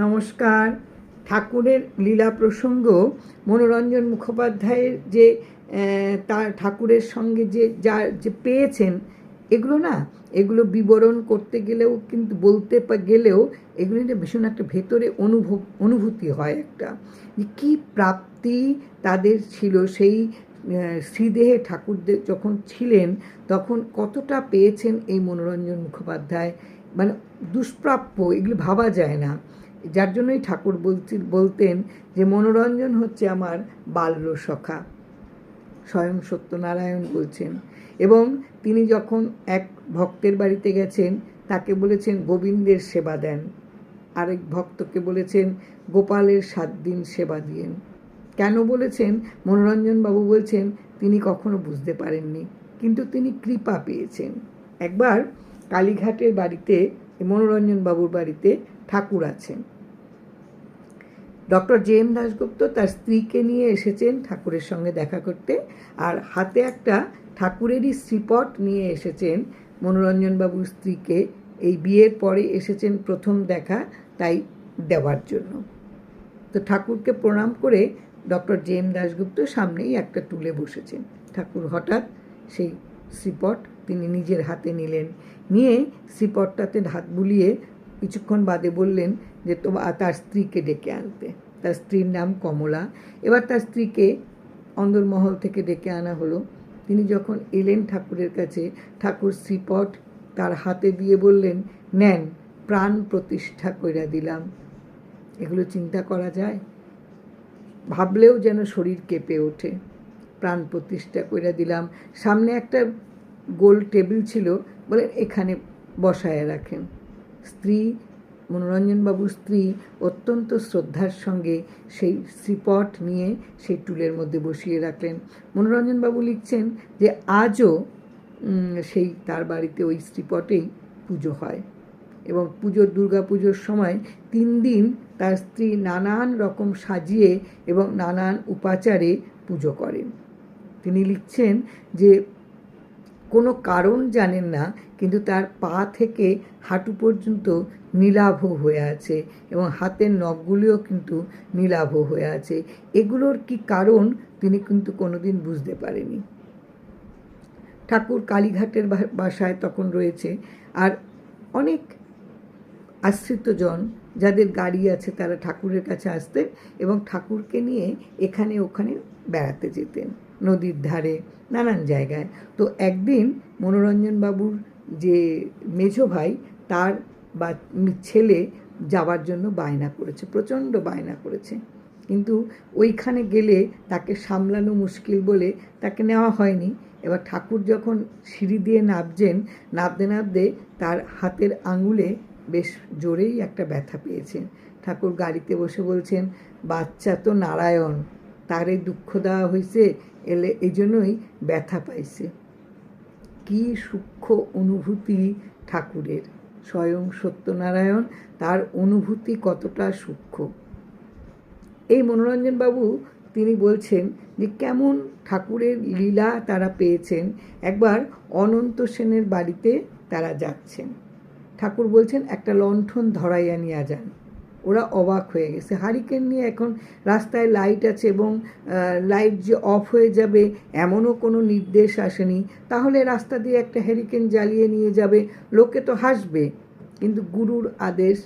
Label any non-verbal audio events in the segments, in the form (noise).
নমস্কার। ঠাকুরের লীলা প্রসঙ্গ, মনোরঞ্জন মুখোপাধ্যায়ের যে তার ঠাকুরের সঙ্গে যে, যা, যে পেয়েছেন, এগুলো না, এগুলো বিবরণ করতে গেলেও কিন্তু বলতে গেলেও এগুলো ভীষণ একটা ভেতরে অনুভব, অনুভূতি হয় একটা। যে কী প্রাপ্তি তাদের ছিল সেই শ্রীদেহে ঠাকুরদের যখন ছিলেন, তখন কতটা পেয়েছেন এই মনোরঞ্জন মুখোপাধ্যায়? মানে দুষ্প্রাপ্য, এগুলো ভাবা যায় না। যার জন্যই ঠাকুর বলতে, বলতেন যে মনোরঞ্জন হচ্ছে আমার বাল্য সখা। স্বয়ং সত্যনারায়ণ বলছেন। এবং তিনি যখন এক ভক্তের বাড়িতে গেছেন, তাকে বলেছেন, গোবিন্দের সেবা দেন। আরেক ভক্তকে বলেছেন, গোপালের সাত দিন সেবা দিয়েন। কেন বলেছেন? মনোরঞ্জন বাবু বলছেন, তিনি কখনো বুঝতে পারেননি। কিন্তু তিনি কৃপা পেয়েছেন। একবার কালীঘাটের বাড়িতে মনোরঞ্জন বাবুর বাড়িতে ঠাকুর আছেন। ডক্টর জে এম দাশগুপ্ত তার স্ত্রীকে নিয়ে এসেছেন ঠাকুরের সঙ্গে দেখা করতে আর হাতে একটা ঠাকুরেরই শ্রীপট নিয়ে এসেছেন মনোরঞ্জনবাবুর স্ত্রীকে। এই বিয়ের পরে এসেছেন প্রথম দেখা তাই দেওয়ার জন্য। তো ঠাকুরকে প্রণাম করে ডক্টর জে এম দাশগুপ্ত সামনেই একটা টুলে বসেছেন। ঠাকুর হঠাৎ সেই শ্রীপট তিনি নিজের হাতে নিলেন। নিয়ে শ্রীপটটাতে হাত বুলিয়ে কিছুক্ষণ বাদে বললেন যে তোমার তার স্ত্রীকে ডেকে আনতে। তার স্ত্রীর নাম কমলা। এবার তার স্ত্রীকে অন্দরমহল থেকে ডেকে আনা হলো। তিনি যখন এলেন ঠাকুরের কাছে, ঠাকুর শ্রীপট তার হাতে দিয়ে বললেন, নেন, প্রাণ প্রতিষ্ঠা কইরা দিলাম। এগুলো চিন্তা করা যায়? ভাবলেও যেন শরীর কেঁপে ওঠে। প্রাণ প্রতিষ্ঠা করে দিলাম। সামনে একটা গোল টেবিল ছিল, বলেন এখানে বসায় রাখেন। স্ত্রী মনোরঞ্জনবাবুর স্ত্রী অত্যন্ত শ্রদ্ধার সঙ্গে সেই শ্রীপট নিয়ে সেই টুলের মধ্যে বসিয়ে রাখলেন। মনোরঞ্জনবাবু লিখছেন যে আজও সেই তার বাড়িতে ওই শ্রীপটেই পুজো হয় এবং পুজোর, দুর্গা পুজোর সময় তিন দিন তার স্ত্রী নানান রকম সাজিয়ে এবং নানান উপাচারে পুজো করেন। তিনি লিখছেন যে কোনো কারণ জানেন না, কিন্তু তার পা থেকে হাঁটু পর্যন্ত নীলাভ হয়ে আছে এবং হাতের নখগুলিও কিন্তু নীলাভ হয়ে আছে। এগুলোর কি কারণ তিনি কিন্তু কোনোদিন বুঝতে পারেনি ঠাকুর কালীঘাটের বাসায় তখন রয়েছে আর অনেক আশ্রিতজন যাদের গাড়ি আছে তারা ঠাকুরের কাছে আসতেন এবং ঠাকুরকে নিয়ে এখানে ওখানে বেড়াতে যেতেন। নদীর ধারে, নানান জায়গায়। তো একদিন মনোরঞ্জন বাবুর যে মেজো ভাই, তার বা ছেলে যাওয়ার জন্য বায়না করেছে, প্রচণ্ড বায়না করেছে। কিন্তু ওইখানে গেলে তাকে সামলানো মুশকিল বলে তাকে নেওয়া হয়নি। এবার ঠাকুর যখন সিঁড়ি দিয়ে নামছেন, নামতে নামতে তার হাতের আঙুলে বেশ জোরেই একটা ব্যথা পেয়েছেন ঠাকুর গাড়িতে বসে বলছেন, বাচ্চা তো নারায়ণ, তারে দুঃখ দেওয়া হয়েছে এলে এই জন্যই ব্যথা পাইছে। কি সূক্ষ্ম অনুভূতি ঠাকুরের? স্বয়ং সত্যনারায়ণ তার অনুভূতি কতটা সূক্ষ্ম? এই মনোরঞ্জন বাবু তিনি বলছেন যে, কেমন ঠাকুরের লীলা তারা পেয়েছেন। একবার অনন্ত সেনের বাড়িতে তারা যাচ্ছেন। ঠাকুর বলছেন, একটা লণ্ঠন ধরাইয়া নিয়ে যান। ওরা অবাক হয়ে গেছে। হারিকেন নিয়ে এখন রাস্তায় লাইট আছে এবং লাইট যে অফ হয়ে যাবে এমনও কোনো নির্দেশ আসেনি। তাহলে রাস্তা দিয়ে একটা হ্যারিকেন জ্বালিয়ে নিয়ে যাবে, লোকে তো হাসবে। কিন্তু গুরুর আদেশ,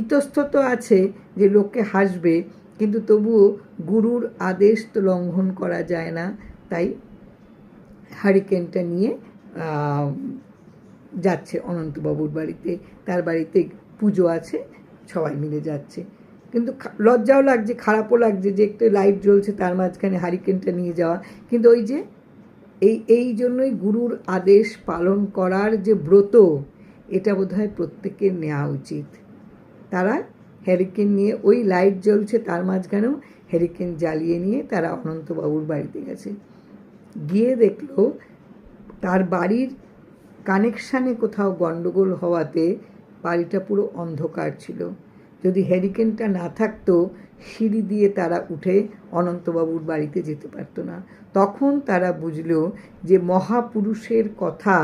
ইতস্তত আছে যে লোকে হাসবে, কিন্তু তবুও গুরুর আদেশ তো লঙ্ঘন করা যায় না। তাই হারিকেনটা নিয়ে যাচ্ছে অনন্তবাবুর বাড়িতে। তার বাড়িতে পুজো আছে। সবাই মিলে যাচ্ছে। কিন্তু লজ্জাও লাগছে, খারাপও লাগছে যে একটু লাইট জ্বলছে তার মাঝখানে হারিকেনটা নিয়ে যাওয়া। কিন্তু ওই যে এই এই জন্যই গুরুর আদেশ পালন করার যে ব্রত, এটা বোধহয় প্রত্যেকের নেওয়া উচিত। তারা হ্যারিকেন নিয়ে ওই লাইট জ্বলছে, তার মাঝখানেও হ্যারিকেন জ্বালিয়ে নিয়ে তারা অনন্তবাবুর বাড়িতে গেছে। গিয়ে দেখল তার বাড়ির কানেকশানে কোথাও গণ্ডগোল হওয়াতে বাড়িটা পুরো অন্ধকার ছিল। যদি হ্যারিকেনটা না থাকতো, সিঁড়ি দিয়ে তারা উঠে অনন্তবাবুর বাড়িতে যেতে পারতো না। তখন তারা বুঝলো যে মহাপুরুষের কথা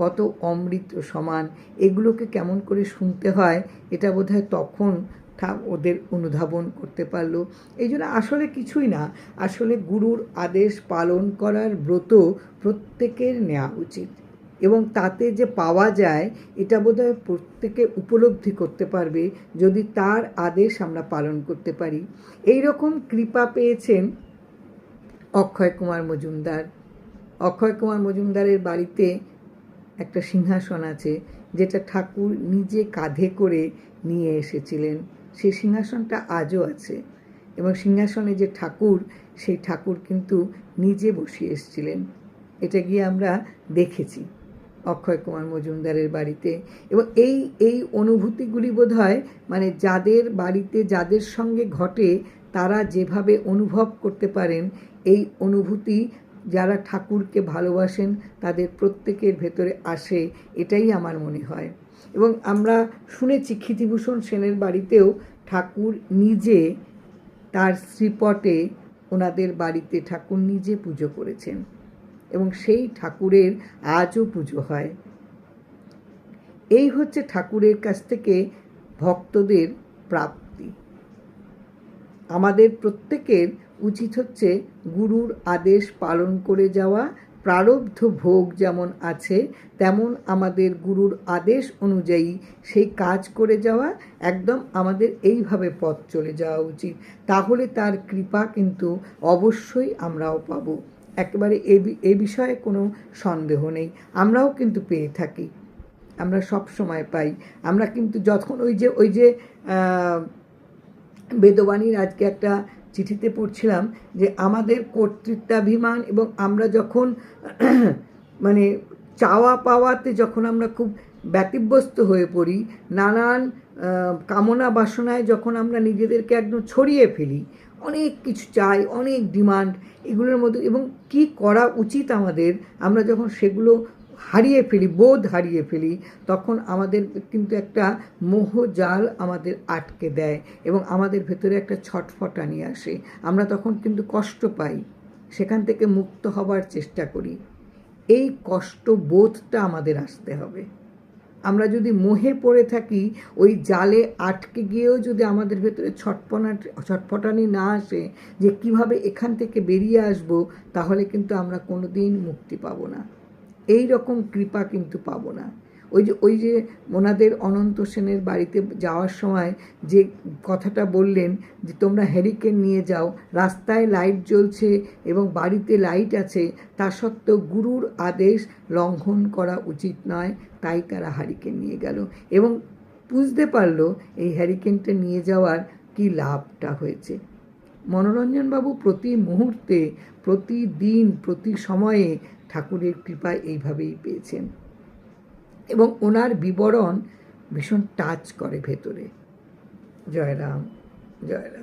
কত অমৃত সমান, এগুলোকে কেমন করে শুনতে হয়, এটা বোধহয় তখন ওদের অনুধাবন করতে পারল। এই জন্য আসলে কিছুই না, আসলে গুরুর আদেশ পালন করার ব্রত প্রত্যেকের নেওয়া উচিত। এবং তাতে যে পাওয়া যায়, এটা বোধহয় প্রত্যেকে উপলব্ধি করতে পারবে যদি তার আদেশ আমরা পালন করতে পারি। এই রকম কৃপা পেয়েছেন অক্ষয় কুমার মজুমদার। অক্ষয় কুমার মজুমদারের বাড়িতে একটা সিংহাসন আছে, যেটা ঠাকুর নিজে কাঁধে করে নিয়ে এসেছিলেন। সেই সিংহাসনটা আজও আছে এবং সিংহাসনে যে ঠাকুর, সেই ঠাকুর কিন্তু নিজে বসিয়ে এসেছিলেন। এটা গিয়ে আমরা দেখেছি। অক্ষয় কুমার মজুমদারের বাড়িতে। এবং এই এই অনুভূতিগুলি বোধ হয় মানে যাদের বাড়িতে, যাদের সঙ্গে ঘটে, তারা যেভাবে অনুভব করতে পারেন, এই অনুভূতি যারা ঠাকুরকে ভালোবাসেন, তাদের প্রত্যেকের ভেতরে আসে, এটাই আমার মনে হয়। এবং আমরা শুনেছি ক্ষিতিভূষণ সেনের বাড়িতেও ঠাকুর নিজে তার শ্রীপটে ওনাদের বাড়িতে ঠাকুর নিজে পুজো করেছেন। এবং সেই ঠাকুরের আজও পুজো হয়। এই হচ্ছে ঠাকুরের কাছ থেকে ভক্তদের প্রাপ্তি। আমাদের প্রত্যেকের উচিত হচ্ছে গুরুর আদেশ পালন করে যাওয়া, প্রারব্ধ ভোগ যেমন আছে, তেমন আমাদের গুরুর আদেশ অনুযায়ী সেই কাজ করে যাওয়া, একদম আমাদের এইভাবে পথ চলে যাওয়া উচিত। তাহলে তার কৃপা কিন্তু অবশ্যই আমরাও পাবো। একেবারে এ বিষয়ে কোনো সন্দেহ নেই। আমরাও কিন্তু পেয়ে থাকি। আমরা সব সময় পাই। আমরা কিন্তু যখন ওই যে ওই যে বেদবাণীর আজকে একটা চিঠিতে পড়ছিলাম যে, আমাদের কর্তৃত্বাভিমান এবং আমরা যখন (clears throat) মানে চাওয়া পাওয়াতে যখন আমরা খুব ব্যতিব্যস্ত হয়ে পড়ি, নানান কামনা বাসনায় যখন আমরা নিজেদেরকে একদম ছড়িয়ে ফেলি, অনেক কিছু চাই, অনেক ডিমান্ড, এগুলোর মধ্যে এবং কি করা উচিত আমাদের, আমরা যখন সেগুলো হারিয়ে ফেলি, বোধ হারিয়ে ফেলি, তখন আমাদের কিন্তু একটা মোহ জাল আমাদের আটকে দেয় এবং আমাদের ভেতরে একটা ছটফটা নিয়ে আসে। আমরা তখন কিন্তু কষ্ট পাই, সেখান থেকে মুক্ত হবার চেষ্টা করি। এই কষ্ট বোধটা আমাদের আসতে হবে। আমরা যদি মোহে পড়ে থাকি, ওই জালে আটকে গিয়েও যদি আমাদের ভেতরে ছটপনা, ছটফটানি না আসে যে কীভাবে এখান থেকে বেরিয়ে আসব, তাহলে কিন্তু আমরা কোনো দিন মুক্তি পাবো না। এই রকম কৃপা কিন্তু পাবো না। ওই যে ওই যে ওনাদের অনন্ত সেনের বাড়িতে যাওয়ার সময় যে কথাটা বললেন যে, তোমরা হ্যারিকেন নিয়ে যাও, রাস্তায় লাইট জ্বলছে এবং বাড়িতে লাইট আছে, তা সত্ত্বেও গুরুর আদেশ লঙ্ঘন করা উচিত নয়। তাই তারা হ্যারিকেন নিয়ে গেল এবং বুঝতে পারল এই হ্যারিকেনটা নিয়ে যাওয়ার কি লাভটা হয়েছে। মনোরঞ্জনবাবু প্রতি মুহূর্তে, প্রতিদিন, প্রতি সময়ে ঠাকুরের কৃপা এইভাবেই পেয়েছেন। এবং ওনার বিবরণ ভীষণ টাচ করে ভেতরে। জয় রাম জয় রাম